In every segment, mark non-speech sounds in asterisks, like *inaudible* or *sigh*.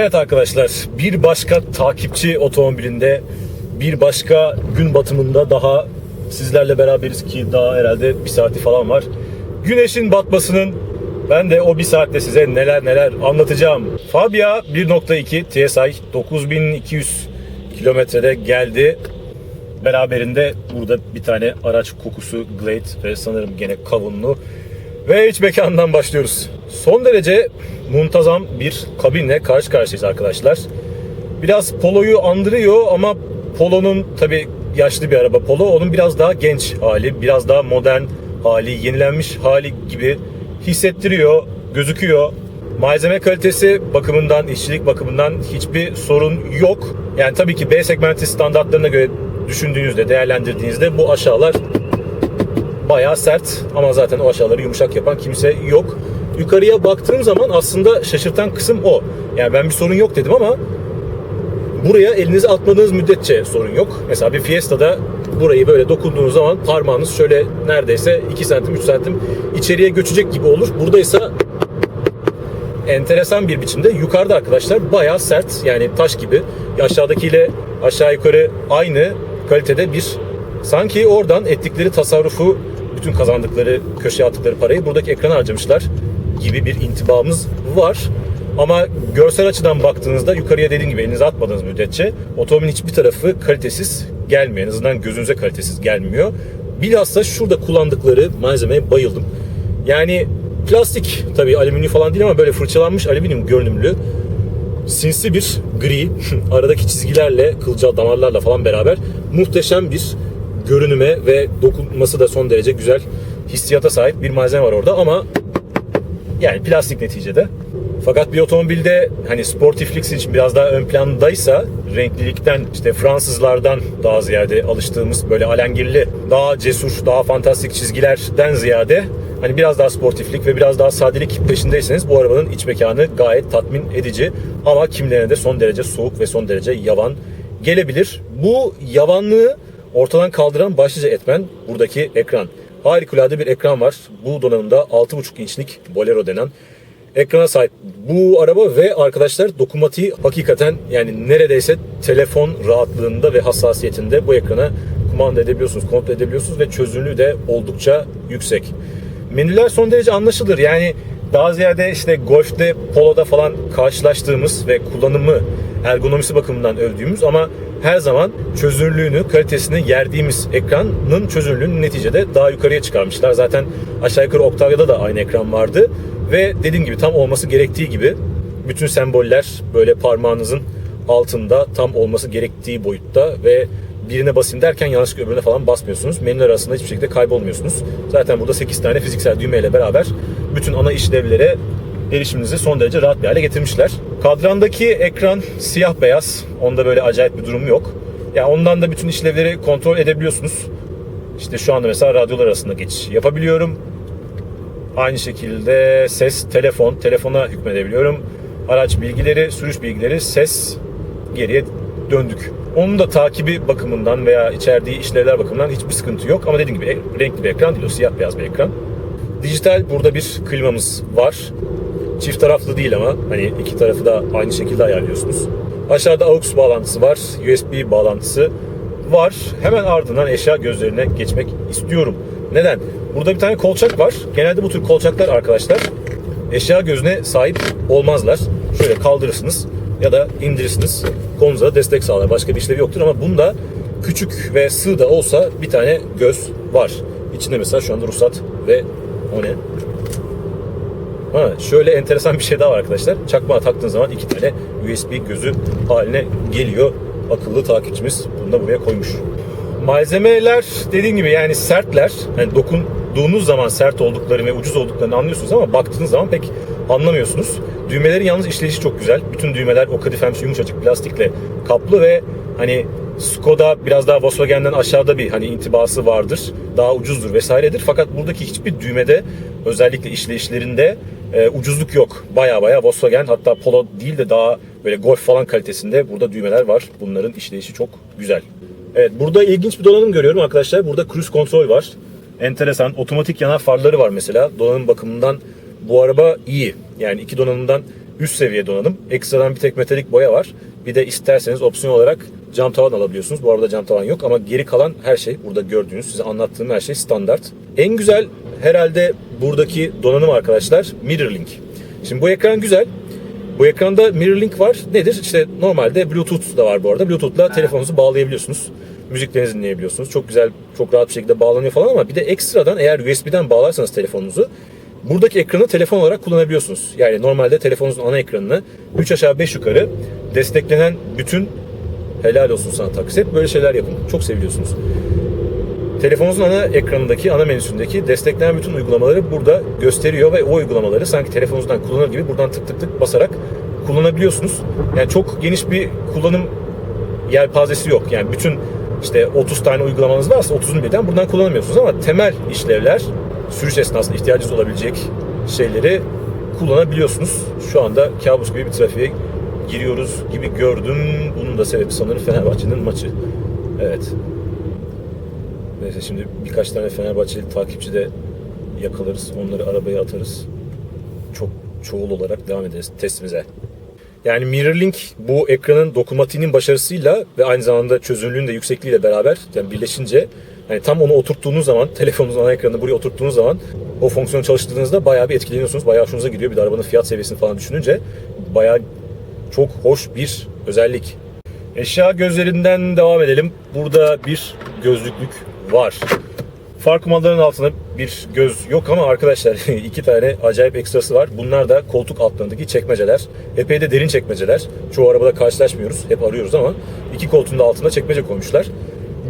Evet arkadaşlar bir başka takipçi otomobilinde bir başka gün batımında daha sizlerle beraberiz ki daha herhalde bir saati falan var. Güneşin batmasının ben de o bir saatte size neler neler anlatacağım. Fabia 1.2 TSI 9200 kilometrede geldi. Beraberinde burada bir tane araç kokusu Glade ve sanırım gene kavunlu. Ve iç mekandan başlıyoruz. Son derece muntazam bir kabinle karşı karşıyayız arkadaşlar. Biraz Polo'yu andırıyor ama Polo'nun tabi yaşlı bir araba Polo. Onun biraz daha genç hali, biraz daha modern hali, yenilenmiş hali gibi hissettiriyor, gözüküyor. Malzeme kalitesi bakımından, işçilik bakımından hiçbir sorun yok. Yani tabii ki B segmenti standartlarına göre düşündüğünüzde, değerlendirdiğinizde bu aşağılar bayağı sert ama zaten o aşağıları yumuşak yapan kimse yok. Yukarıya baktığım zaman aslında şaşırtan kısım o. Yani ben bir sorun yok dedim ama buraya elinizi atmadığınız müddetçe sorun yok. Mesela bir Fiesta'da burayı böyle dokunduğunuz zaman parmağınız şöyle neredeyse 2 santim 3 santim içeriye göçecek gibi olur. Buradaysa enteresan bir biçimde yukarıda arkadaşlar bayağı sert yani taş gibi aşağıdakiyle aşağı yukarı aynı kalitede bir sanki oradan ettikleri tasarrufu bütün kazandıkları köşeye attıkları parayı buradaki ekrana harcamışlar gibi bir intibamız var. Ama görsel açıdan baktığınızda yukarıya dediğim gibi elinize atmadığınız müddetçe otomobilin hiçbir tarafı kalitesiz gelmiyor. En azından gözünüze kalitesiz gelmiyor. Bilhassa şurada kullandıkları malzemeye bayıldım. Yani plastik tabii alüminyum falan değil ama böyle fırçalanmış alüminyum görünümlü sinsi bir gri *laughs* aradaki çizgilerle kılcal damarlarla falan beraber muhteşem bir görünüme ve dokunması da son derece güzel hissiyata sahip bir malzeme var orada ama yani plastik neticede. Fakat bir otomobilde hani sportiflik için biraz daha ön plandaysa renklilikten işte Fransızlardan daha ziyade alıştığımız böyle alengirli, daha cesur, daha fantastik çizgilerden ziyade hani biraz daha sportiflik ve biraz daha sadelik peşindeyseniz bu arabanın iç mekanı gayet tatmin edici ama kimlerine de son derece soğuk ve son derece yavan gelebilir. Bu yavanlığı ortadan kaldıran başlıca etmen buradaki ekran. Harikulade bir ekran var. Bu donanımda 6.5 inçlik Bolero denen ekrana sahip bu araba ve arkadaşlar dokunmatiği hakikaten yani neredeyse telefon rahatlığında ve hassasiyetinde bu ekrana kumanda edebiliyorsunuz, kontrol edebiliyorsunuz ve çözünürlüğü de oldukça yüksek. Menüler son derece anlaşılır. Yani daha ziyade işte Golf'te, Polo'da falan karşılaştığımız ve kullanımı ergonomisi bakımından övdüğümüz ama her zaman çözünürlüğünü, kalitesini yerdiğimiz ekranın çözünürlüğünü neticede daha yukarıya çıkarmışlar. Zaten aşağı yukarı Octavia'da da aynı ekran vardı. Ve dediğim gibi tam olması gerektiği gibi bütün semboller böyle parmağınızın altında tam olması gerektiği boyutta ve birine basayım derken yanlışlıkla öbürüne falan basmıyorsunuz. Menüler arasında hiçbir şekilde kaybolmuyorsunuz. Zaten burada 8 tane fiziksel düğmeyle beraber bütün ana işlevlere erişiminizi son derece rahat bir hale getirmişler. Kadrandaki ekran siyah beyaz. Onda böyle acayip bir durum yok. Yani ondan da bütün işlevleri kontrol edebiliyorsunuz. İşte şu anda mesela radyolar arasında geçiş yapabiliyorum. Aynı şekilde ses, telefon, telefona hükmedebiliyorum. Araç bilgileri, sürüş bilgileri, ses geriye döndük. Onun da takibi bakımından veya içerdiği işlevler bakımından hiçbir sıkıntı yok. Ama dediğim gibi renkli bir ekran değil o siyah beyaz bir ekran. Dijital burada bir klimamız var. Çift taraflı değil ama hani iki tarafı da aynı şekilde ayarlıyorsunuz. Aşağıda AUX bağlantısı var, USB bağlantısı var. Hemen ardından eşya gözlerine geçmek istiyorum. Neden? Burada bir tane kolçak var. Genelde bu tür kolçaklar arkadaşlar eşya gözüne sahip olmazlar. Şöyle kaldırırsınız ya da indirirsiniz. Kolunuza destek sağlar. Başka bir işlevi yoktur ama bunda küçük ve sığ da olsa bir tane göz var. İçinde mesela şu anda ruhsat ve o ne? Ha, şöyle enteresan bir şey daha var arkadaşlar. Çakmağa taktığın zaman iki tane USB gözü haline geliyor. Akıllı takipçimiz bunu da buraya koymuş. Malzemeler dediğim gibi yani sertler. Yani dokunduğunuz zaman sert olduklarını ve ucuz olduklarını anlıyorsunuz ama baktığınız zaman pek anlamıyorsunuz. Düğmelerin yalnız işleyişi çok güzel. Bütün düğmeler o kadifemsi yumuşacık plastikle kaplı ve hani Skoda biraz daha Volkswagen'den aşağıda bir hani intibası vardır. Daha ucuzdur vesairedir. Fakat buradaki hiçbir düğmede özellikle işleyişlerinde e, ucuzluk yok. Baya baya Volkswagen hatta Polo değil de daha böyle Golf falan kalitesinde burada düğmeler var. Bunların işleyişi çok güzel. Evet burada ilginç bir donanım görüyorum arkadaşlar. Burada cruise kontrol var. Enteresan. Otomatik yanar farları var mesela. Donanım bakımından bu araba iyi. Yani iki donanımdan üst seviye donanım. Ekstradan bir tek metalik boya var. Bir de isterseniz opsiyon olarak cam tavan alabiliyorsunuz. Bu arada cam tavan yok ama geri kalan her şey burada gördüğünüz, size anlattığım her şey standart. En güzel herhalde buradaki donanım arkadaşlar Mirrorlink. Şimdi bu ekran güzel. Bu ekranda Mirrorlink var. Nedir? İşte normalde Bluetooth da var bu arada. Bluetooth'la telefonunuzu bağlayabiliyorsunuz. Müziklerinizi dinleyebiliyorsunuz. Çok güzel, çok rahat bir şekilde bağlanıyor falan ama bir de ekstradan eğer USB'den bağlarsanız telefonunuzu buradaki ekranı telefon olarak kullanabiliyorsunuz. Yani normalde telefonunuzun ana ekranını 3 aşağı 5 yukarı desteklenen bütün helal olsun sana taksi. Hep böyle şeyler yapın. Çok seviyorsunuz. Telefonunuzun ana ekranındaki, ana menüsündeki desteklenen bütün uygulamaları burada gösteriyor ve o uygulamaları sanki telefonunuzdan kullanır gibi buradan tık tık tık basarak kullanabiliyorsunuz. Yani çok geniş bir kullanım yelpazesi yok. Yani bütün işte 30 tane uygulamanız varsa 30'unu birden buradan kullanamıyorsunuz ama temel işlevler sürüş esnasında ihtiyacınız olabilecek şeyleri kullanabiliyorsunuz. Şu anda kabus gibi bir trafiğe giriyoruz gibi gördüm. Bunun da sebebi sanırım Fenerbahçe'nin maçı. Evet. Neyse şimdi birkaç tane Fenerbahçeli takipçi de yakalarız. Onları arabaya atarız. Çok çoğul olarak devam ederiz testimize. Yani Mirrorlink bu ekranın dokunmatiğinin başarısıyla ve aynı zamanda çözünürlüğün de yüksekliğiyle beraber yani birleşince yani tam onu oturttuğunuz zaman telefonunuzun ana ekranını buraya oturttuğunuz zaman o fonksiyonu çalıştırdığınızda bayağı bir etkileniyorsunuz. Bayağı hoşunuza gidiyor. Bir de arabanın fiyat seviyesini falan düşününce bayağı çok hoş bir özellik. Eşya gözlerinden devam edelim. Burada bir gözlüklük var. Far kumandalarının altında bir göz yok ama arkadaşlar *laughs* iki tane acayip ekstrası var. Bunlar da koltuk altlarındaki çekmeceler. Epey de derin çekmeceler. Çoğu arabada karşılaşmıyoruz. Hep arıyoruz ama iki koltuğun da altında çekmece koymuşlar.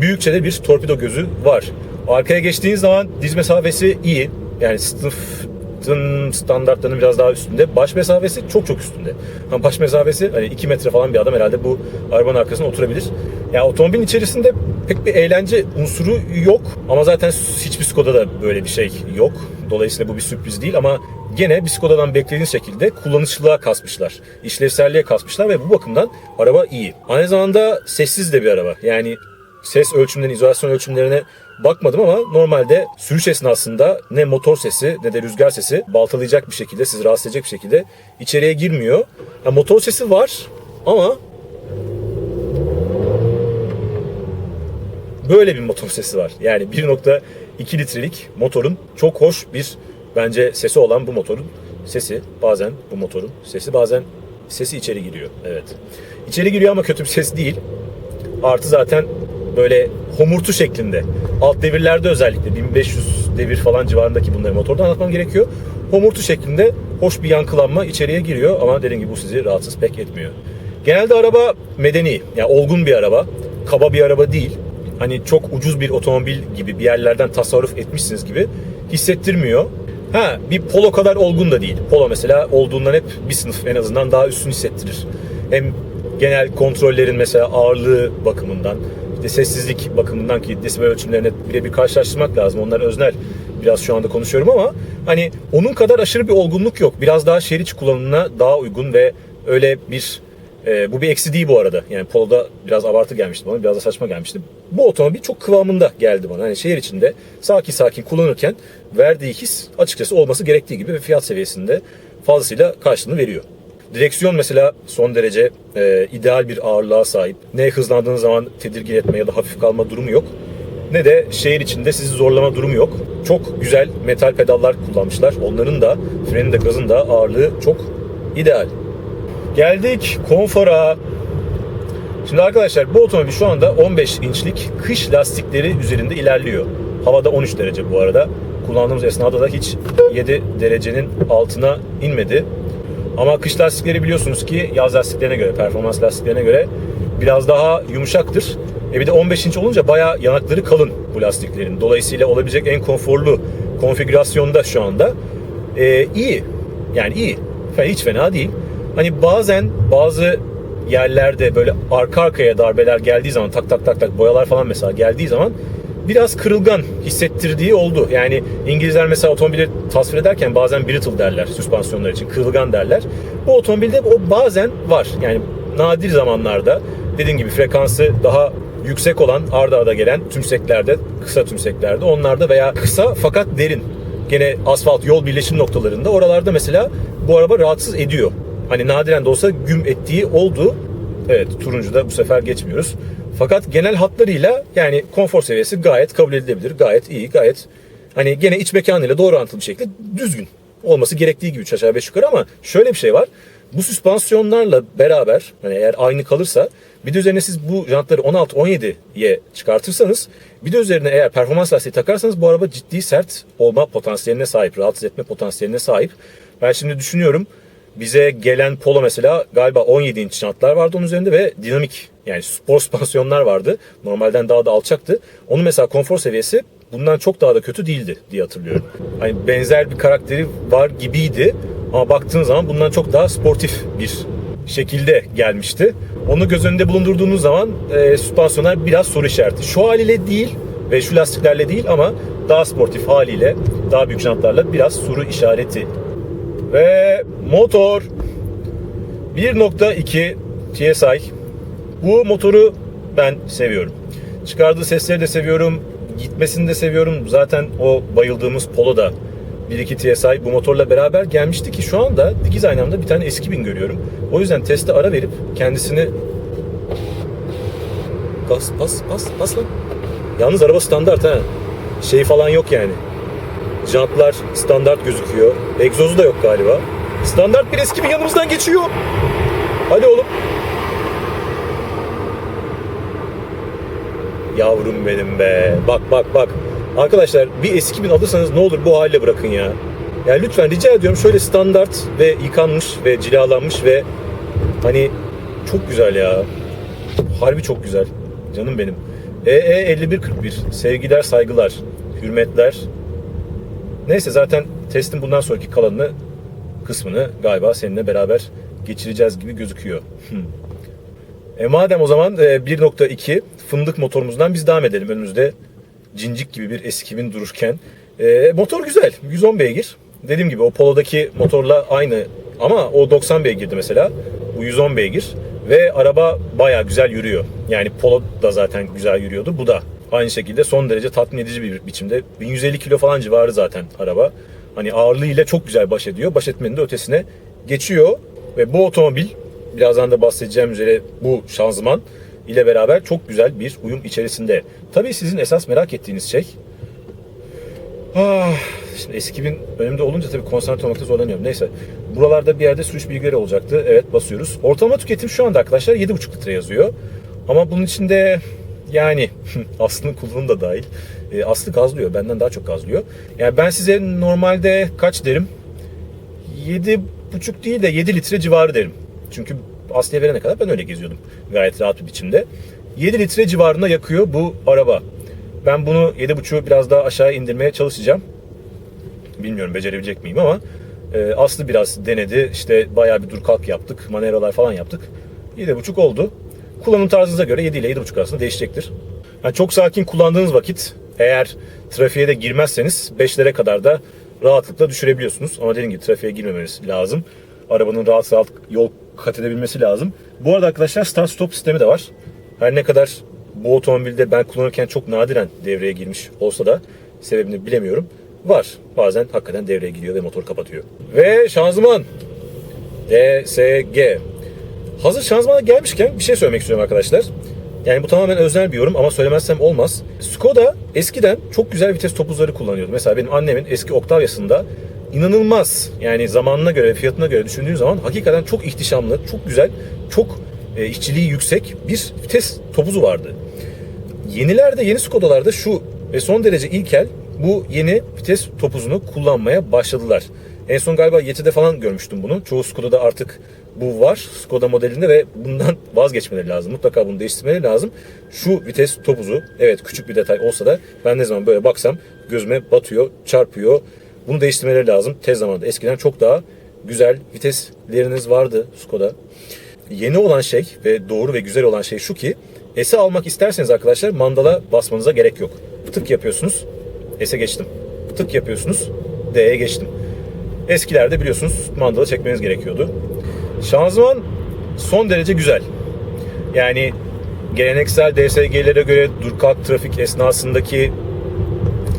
Büyükçe de bir torpido gözü var. Arkaya geçtiğiniz zaman diz mesafesi iyi. Yani sınıfın standartlarının biraz daha üstünde. Baş mesafesi çok çok üstünde. Ama baş mesafesi hani 2 metre falan bir adam herhalde bu arabanın arkasına oturabilir. Yani otomobilin içerisinde pek bir eğlence unsuru yok. Ama zaten hiçbir Skoda'da böyle bir şey yok. Dolayısıyla bu bir sürpriz değil ama gene bir Skoda'dan beklediğiniz şekilde kullanışlılığa kasmışlar. İşlevselliğe kasmışlar ve bu bakımdan araba iyi. Aynı zamanda sessiz de bir araba. Yani ses ölçümlerine, izolasyon ölçümlerine bakmadım ama normalde sürüş esnasında ne motor sesi ne de rüzgar sesi baltalayacak bir şekilde, sizi rahatsız edecek bir şekilde içeriye girmiyor. Ha, motor sesi var ama böyle bir motor sesi var. Yani 1.2 litrelik motorun çok hoş bir bence sesi olan bu motorun sesi bazen bu motorun sesi bazen sesi içeri giriyor. Evet. İçeri giriyor ama kötü bir ses değil. Artı zaten böyle homurtu şeklinde. Alt devirlerde özellikle 1500 devir falan civarındaki bunları motorda anlatmam gerekiyor. Homurtu şeklinde hoş bir yankılanma içeriye giriyor ama dediğim gibi bu sizi rahatsız pek etmiyor. Genelde araba medeni, yani olgun bir araba. Kaba bir araba değil. Hani çok ucuz bir otomobil gibi bir yerlerden tasarruf etmişsiniz gibi hissettirmiyor. Ha bir Polo kadar olgun da değil. Polo mesela olduğundan hep bir sınıf en azından daha üstün hissettirir. Hem genel kontrollerin mesela ağırlığı bakımından, işte sessizlik bakımından ki desibel ölçümlerine birebir karşılaştırmak lazım. Onlar öznel biraz şu anda konuşuyorum ama hani onun kadar aşırı bir olgunluk yok. Biraz daha şehir içi kullanımına daha uygun ve öyle bir e, bu bir eksi değil bu arada. Yani Polo'da biraz abartı gelmişti bana, biraz da saçma gelmişti. Bu otomobil çok kıvamında geldi bana. Hani şehir içinde sakin sakin kullanırken verdiği his açıkçası olması gerektiği gibi ve fiyat seviyesinde fazlasıyla karşılığını veriyor. Direksiyon mesela son derece e, ideal bir ağırlığa sahip. Ne hızlandığınız zaman tedirgin etme ya da hafif kalma durumu yok. Ne de şehir içinde sizi zorlama durumu yok. Çok güzel metal pedallar kullanmışlar. Onların da frenin de gazın da ağırlığı çok ideal. Geldik konfora. Şimdi arkadaşlar bu otomobil şu anda 15 inçlik kış lastikleri üzerinde ilerliyor. Havada 13 derece bu arada. Kullandığımız esnada da hiç 7 derecenin altına inmedi. Ama kış lastikleri biliyorsunuz ki yaz lastiklerine göre, performans lastiklerine göre biraz daha yumuşaktır. E bir de 15 inç olunca bayağı yanakları kalın bu lastiklerin. Dolayısıyla olabilecek en konforlu konfigürasyonda şu anda. E, iyi. Yani iyi. Hiç fena değil. Hani bazen bazı yerlerde böyle arka arkaya darbeler geldiği zaman tak tak tak tak boyalar falan mesela geldiği zaman biraz kırılgan hissettirdiği oldu. Yani İngilizler mesela otomobili tasvir ederken bazen brittle derler süspansiyonlar için, kırılgan derler. Bu otomobilde o bazen var. Yani nadir zamanlarda dediğim gibi frekansı daha yüksek olan arda arda gelen tümseklerde, kısa tümseklerde onlarda veya kısa fakat derin gene asfalt yol birleşim noktalarında oralarda mesela bu araba rahatsız ediyor. Hani nadiren de olsa güm ettiği oldu. Evet turuncu da bu sefer geçmiyoruz. Fakat genel hatlarıyla yani konfor seviyesi gayet kabul edilebilir. Gayet iyi, gayet hani gene iç mekanıyla doğru orantılı bir şekilde düzgün. Olması gerektiği gibi üç aşağı beş yukarı ama şöyle bir şey var. Bu süspansiyonlarla beraber hani eğer aynı kalırsa bir de üzerine siz bu jantları 16-17'ye çıkartırsanız bir de üzerine eğer performans lastiği takarsanız bu araba ciddi sert olma potansiyeline sahip, rahatsız etme potansiyeline sahip. Ben şimdi düşünüyorum bize gelen Polo mesela galiba 17 inç jantlar vardı onun üzerinde ve dinamik yani spor *laughs* süspansiyonlar vardı. Normalden daha da alçaktı. Onun mesela konfor seviyesi bundan çok daha da kötü değildi diye hatırlıyorum. Hani benzer bir karakteri var gibiydi ama baktığın zaman bundan çok daha sportif bir şekilde gelmişti. Onu göz önünde bulundurduğunuz zaman e, süspansiyonlar biraz soru işareti. Şu haliyle değil ve şu lastiklerle değil ama daha sportif haliyle, daha büyük jantlarla biraz soru işareti. Ve motor 1.2 TSI. Bu motoru ben seviyorum. Çıkardığı sesleri de seviyorum. Gitmesini de seviyorum. Zaten o bayıldığımız Polo da 1.2 TSI bu motorla beraber gelmişti ki şu anda dikiz aynamda bir tane eski bin görüyorum. O yüzden teste ara verip kendisini bas bas bas bas lan. Yalnız araba standart ha. Şey falan yok yani. Jantlar standart gözüküyor. Egzozu da yok galiba. Standart bir eski bin yanımızdan geçiyor. Hadi oğlum. Yavrum benim be. Bak bak bak. Arkadaşlar bir eski bin alırsanız ne olur bu hale bırakın ya. Ya lütfen rica ediyorum şöyle standart ve yıkanmış ve cilalanmış ve hani çok güzel ya. Harbi çok güzel. Canım benim. E EE 5141. Sevgiler, saygılar, hürmetler. Neyse zaten testin bundan sonraki kalanını kısmını galiba seninle beraber geçireceğiz gibi gözüküyor. Hmm. E madem o zaman e, 1.2 fındık motorumuzdan biz devam edelim. Önümüzde cincik gibi bir S2000 dururken. E, motor güzel. 110 beygir. Dediğim gibi o Polo'daki motorla aynı ama o 90 beygirdi mesela. Bu 110 beygir. Ve araba baya güzel yürüyor. Yani Polo da zaten güzel yürüyordu. Bu da aynı şekilde son derece tatmin edici bir biçimde. 1150 kilo falan civarı zaten araba. Hani ağırlığıyla çok güzel baş ediyor. Baş etmenin de ötesine geçiyor. Ve bu otomobil birazdan da bahsedeceğim üzere bu şanzıman ile beraber çok güzel bir uyum içerisinde. Tabii sizin esas merak ettiğiniz şey Ah, şimdi eski bin önümde olunca tabii konsantre olmakta zorlanıyorum. Neyse. Buralarda bir yerde sürüş bilgileri olacaktı. Evet basıyoruz. Ortalama tüketim şu anda arkadaşlar 7,5 litre yazıyor. Ama bunun içinde yani *laughs* Aslı'nın kullanımı da dahil. E, Aslı gazlıyor. Benden daha çok gazlıyor. Yani ben size normalde kaç derim? 7,5 değil de 7 litre civarı derim. Çünkü Aslı'ya verene kadar ben öyle geziyordum. Gayet rahat bir biçimde. 7 litre civarında yakıyor bu araba. Ben bunu 7.5'u biraz daha aşağı indirmeye çalışacağım. Bilmiyorum becerebilecek miyim ama e, Aslı biraz denedi. İşte bayağı bir dur kalk yaptık. Manevralar falan yaptık. 7.5 oldu. Kullanım tarzınıza göre 7 ile 7.5 arasında değişecektir. Yani çok sakin kullandığınız vakit eğer trafiğe de girmezseniz 5'lere kadar da rahatlıkla düşürebiliyorsunuz. Ama dediğim gibi trafiğe girmemeniz lazım. Arabanın rahat rahat yol kat edebilmesi lazım. Bu arada arkadaşlar start stop sistemi de var. Her ne kadar bu otomobilde ben kullanırken çok nadiren devreye girmiş olsa da sebebini bilemiyorum. Var. Bazen hakikaten devreye giriyor ve motor kapatıyor. Ve şanzıman. DSG. Hazır şanzımana gelmişken bir şey söylemek istiyorum arkadaşlar. Yani bu tamamen özel bir yorum ama söylemezsem olmaz. Skoda eskiden çok güzel vites topuzları kullanıyordu. Mesela benim annemin eski Octavia'sında inanılmaz yani zamanına göre, fiyatına göre düşündüğün zaman hakikaten çok ihtişamlı, çok güzel, çok e, işçiliği yüksek bir vites topuzu vardı. Yenilerde, yeni Skoda'larda şu ve son derece ilkel bu yeni vites topuzunu kullanmaya başladılar. En son galiba Yeti'de falan görmüştüm bunu. Çoğu Skoda'da artık bu var. Skoda modelinde ve bundan vazgeçmeleri lazım. Mutlaka bunu değiştirmeleri lazım. Şu vites topuzu evet küçük bir detay olsa da ben ne zaman böyle baksam gözüme batıyor, çarpıyor. Bunu değiştirmeleri lazım tez zamanda. Eskiden çok daha güzel vitesleriniz vardı Skoda. Yeni olan şey ve doğru ve güzel olan şey şu ki S'e almak isterseniz arkadaşlar mandala basmanıza gerek yok. Tık yapıyorsunuz. S'e geçtim. Tık yapıyorsunuz. D'ye geçtim. Eskilerde biliyorsunuz mandala çekmeniz gerekiyordu. Şanzıman son derece güzel. Yani geleneksel DSG'lere göre dur kalk trafik esnasındaki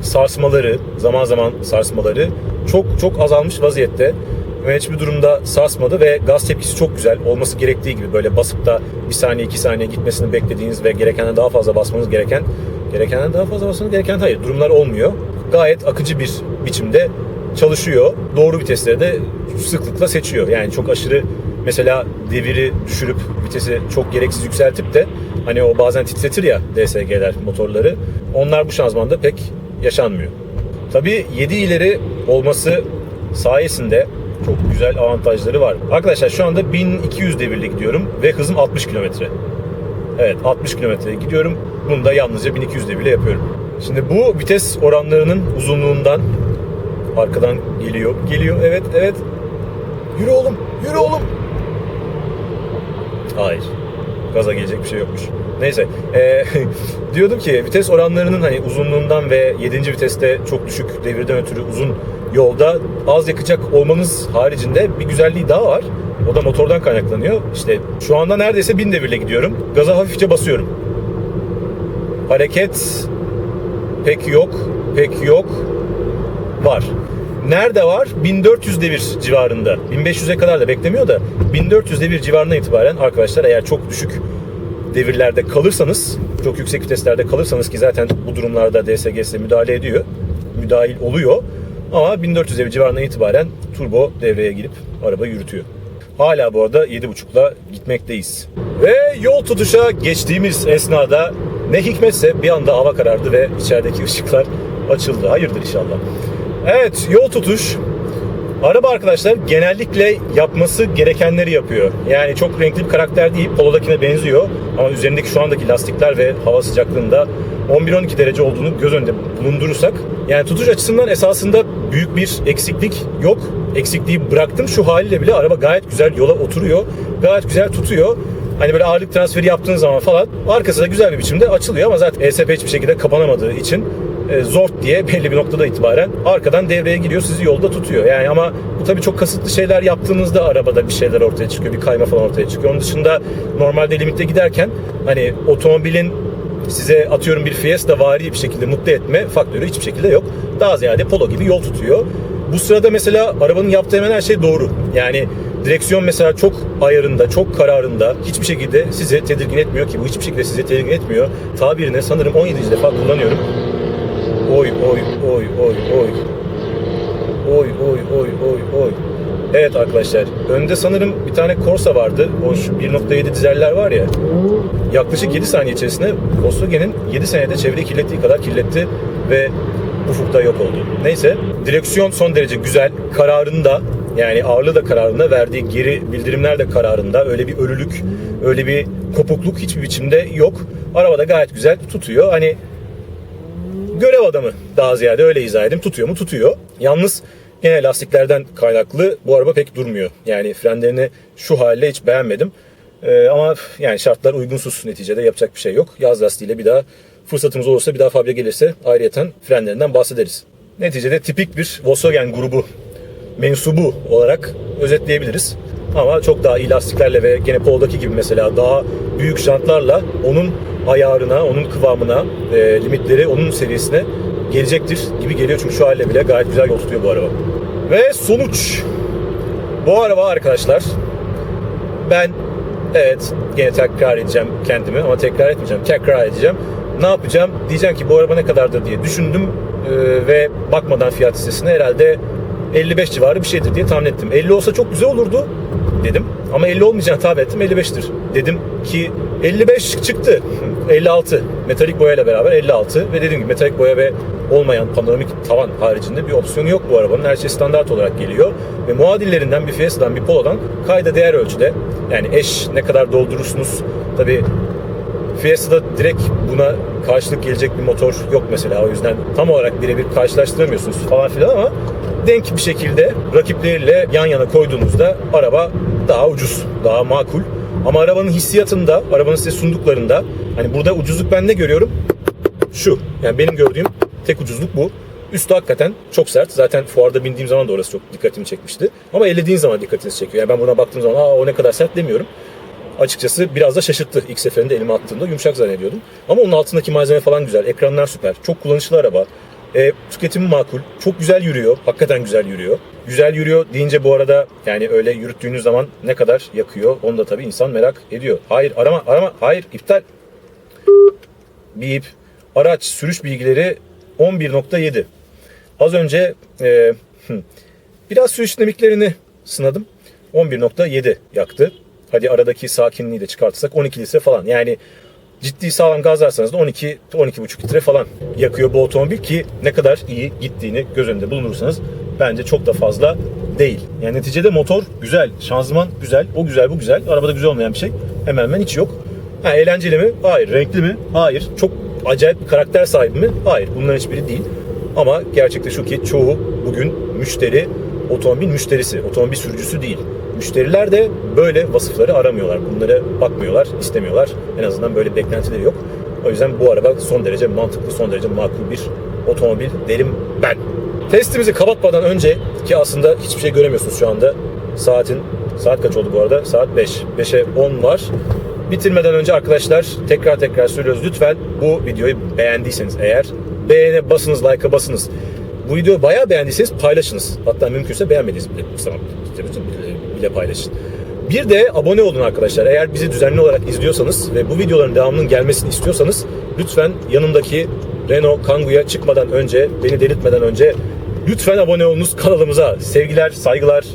sarsmaları, zaman zaman sarsmaları çok çok azalmış vaziyette. Ve hiçbir durumda sarsmadı ve gaz tepkisi çok güzel. Olması gerektiği gibi böyle basıp da bir saniye iki saniye gitmesini beklediğiniz ve gerekenden daha fazla basmanız gereken gerekenden daha fazla basmanız gereken hayır durumlar olmuyor. Gayet akıcı bir biçimde çalışıyor. Doğru vitesleri de sıklıkla seçiyor. Yani çok aşırı mesela deviri düşürüp vitesi çok gereksiz yükseltip de hani o bazen titretir ya DSG'ler motorları. Onlar bu şanzımanda pek yaşanmıyor. Tabii 7 ileri olması sayesinde çok güzel avantajları var. Arkadaşlar şu anda 1200 devirle gidiyorum ve hızım 60 kilometre. Evet 60 kilometre gidiyorum. Bunu da yalnızca 1200 devirle yapıyorum. Şimdi bu vites oranlarının uzunluğundan arkadan geliyor. Geliyor evet evet. Yürü oğlum yürü oğlum. Hayır. Gaza gelecek bir şey yokmuş. Neyse. eee, *laughs* diyordum ki vites oranlarının hani uzunluğundan ve 7. viteste çok düşük devirden ötürü uzun yolda az yakacak olmanız haricinde bir güzelliği daha var. O da motordan kaynaklanıyor. İşte şu anda neredeyse 1000 devirle gidiyorum. Gaza hafifçe basıyorum. Hareket pek yok. Pek yok. Var. Nerede var? 1400 devir civarında. 1500'e kadar da beklemiyor da 1400 devir civarına itibaren arkadaşlar eğer çok düşük devirlerde kalırsanız, çok yüksek viteslerde kalırsanız ki zaten bu durumlarda DSG size müdahale ediyor. Müdahil oluyor. Ama 1400 devir civarından itibaren turbo devreye girip araba yürütüyor. Hala bu arada 7.5'la gitmekteyiz. Ve yol tutuşa geçtiğimiz esnada ne hikmetse bir anda hava karardı ve içerideki ışıklar açıldı. Hayırdır inşallah. Evet yol tutuş Araba arkadaşlar genellikle yapması gerekenleri yapıyor. Yani çok renkli bir karakter değil. Polo'dakine benziyor. Ama üzerindeki şu andaki lastikler ve hava sıcaklığında 11-12 derece olduğunu göz önünde bulundurursak yani tutuş açısından esasında büyük bir eksiklik yok. Eksikliği bıraktım. Şu haliyle bile araba gayet güzel yola oturuyor. Gayet güzel tutuyor. Hani böyle ağırlık transferi yaptığınız zaman falan arkası da güzel bir biçimde açılıyor ama zaten ESP hiçbir şekilde kapanamadığı için e, zort diye belli bir noktada itibaren arkadan devreye giriyor sizi yolda tutuyor. Yani ama bu tabii çok kasıtlı şeyler yaptığınızda arabada bir şeyler ortaya çıkıyor. Bir kayma falan ortaya çıkıyor. Onun dışında normalde limitte giderken hani otomobilin size atıyorum bir Fiesta vari bir şekilde mutlu etme faktörü hiçbir şekilde yok. Daha ziyade Polo gibi yol tutuyor. Bu sırada mesela arabanın yaptığı hemen her şey doğru. Yani direksiyon mesela çok ayarında, çok kararında hiçbir şekilde sizi tedirgin etmiyor ki bu hiçbir şekilde sizi tedirgin etmiyor. Tabirine sanırım 17. defa kullanıyorum. Oy oy oy oy oy. Oy oy oy oy oy. Evet arkadaşlar önde sanırım bir tane Corsa vardı. O şu 1.7 dizeller var ya. Yaklaşık 7 saniye içerisinde Volkswagen'in 7 senede çevreyi kirlettiği kadar kirletti ve ufukta yok oldu. Neyse direksiyon son derece güzel. Kararında yani ağırlığı da kararında verdiği geri bildirimler de kararında. Öyle bir ölülük, öyle bir kopukluk hiçbir biçimde yok. Arabada gayet güzel tutuyor. Hani görev adamı daha ziyade öyle izah edeyim. Tutuyor mu? Tutuyor. Yalnız gene lastiklerden kaynaklı bu araba pek durmuyor. Yani frenlerini şu haliyle hiç beğenmedim. Ee, ama yani şartlar uygunsuz neticede yapacak bir şey yok. Yaz lastiğiyle bir daha fırsatımız olursa bir daha fabrika gelirse ayrıyeten frenlerinden bahsederiz. Neticede tipik bir Volkswagen grubu mensubu olarak özetleyebiliriz. Ama çok daha iyi lastiklerle ve gene Polo'daki gibi mesela daha büyük jantlarla onun ayarına, onun kıvamına, e, limitleri onun seviyesine gelecektir gibi geliyor. Çünkü şu haliyle bile gayet güzel yol tutuyor bu araba. Ve sonuç. Bu araba arkadaşlar ben evet gene tekrar edeceğim kendimi ama tekrar etmeyeceğim. Tekrar edeceğim. Ne yapacağım? Diyeceğim ki bu araba ne kadardır diye düşündüm e, ve bakmadan fiyat listesine herhalde 55 civarı bir şeydir diye tahmin ettim. 50 olsa çok güzel olurdu dedim. Ama 50 olmayacağını tahmin ettim 55'tir. Dedim ki 55 çıktı. *laughs* 56 metalik boyayla beraber 56 ve dediğim gibi metalik boya ve olmayan panoramik tavan haricinde bir opsiyonu yok bu arabanın. Her şey standart olarak geliyor ve muadillerinden bir Fiesta'dan bir Polo'dan kayda değer ölçüde yani eş ne kadar doldurursunuz tabi Fiesta'da direkt buna karşılık gelecek bir motor yok mesela. O yüzden tam olarak birebir karşılaştıramıyorsunuz falan filan ama denk bir şekilde rakipleriyle yan yana koyduğunuzda araba daha ucuz, daha makul. Ama arabanın hissiyatında, arabanın size sunduklarında hani burada ucuzluk ben ne görüyorum? Şu. Yani benim gördüğüm tek ucuzluk bu. Üstü hakikaten çok sert. Zaten fuarda bindiğim zaman da orası çok dikkatimi çekmişti. Ama ellediğin zaman dikkatinizi çekiyor. Yani ben buna baktığım zaman Aa, o ne kadar sert demiyorum açıkçası biraz da şaşırttı ilk seferinde elime attığımda. Yumuşak zannediyordum. Ama onun altındaki malzeme falan güzel. Ekranlar süper. Çok kullanışlı araba. E, tüketimi makul. Çok güzel yürüyor. Hakikaten güzel yürüyor. Güzel yürüyor deyince bu arada yani öyle yürüttüğünüz zaman ne kadar yakıyor onu da tabii insan merak ediyor. Hayır arama arama hayır iptal. Bip. Araç sürüş bilgileri 11.7. Az önce e, biraz sürüş dinamiklerini sınadım. 11.7 yaktı. Hadi aradaki sakinliği de çıkartırsak 12 litre falan. Yani ciddi sağlam gazlarsanız da 12 12,5 litre falan yakıyor bu otomobil ki ne kadar iyi gittiğini göz önünde bulundurursanız bence çok da fazla değil. Yani neticede motor güzel, şanzıman güzel, o güzel, bu güzel. Arabada güzel olmayan bir şey hemen hemen hiç yok. Ha, eğlenceli mi? Hayır. Renkli mi? Hayır. Çok acayip bir karakter sahibi mi? Hayır. Bunların hiçbiri değil. Ama gerçekte şu ki çoğu bugün müşteri otomobil müşterisi, otomobil sürücüsü değil. Müşteriler de böyle vasıfları aramıyorlar. Bunlara bakmıyorlar, istemiyorlar. En azından böyle beklentileri yok. O yüzden bu araba son derece mantıklı, son derece makul bir otomobil derim ben. Testimizi kapatmadan önce ki aslında hiçbir şey göremiyorsunuz şu anda. Saatin saat kaç oldu bu arada? Saat 5. 5'e 10 var. Bitirmeden önce arkadaşlar tekrar tekrar söylüyoruz. Lütfen bu videoyu beğendiyseniz eğer beğene basınız, like'a basınız. Bu videoyu bayağı beğendiyseniz paylaşınız. Hatta mümkünse beğenmediyseniz bile, tamam, bile paylaşın. Bir de abone olun arkadaşlar. Eğer bizi düzenli olarak izliyorsanız ve bu videoların devamının gelmesini istiyorsanız lütfen yanındaki Renault Kangoo'ya çıkmadan önce, beni delirtmeden önce lütfen abone olunuz kanalımıza. Sevgiler, saygılar.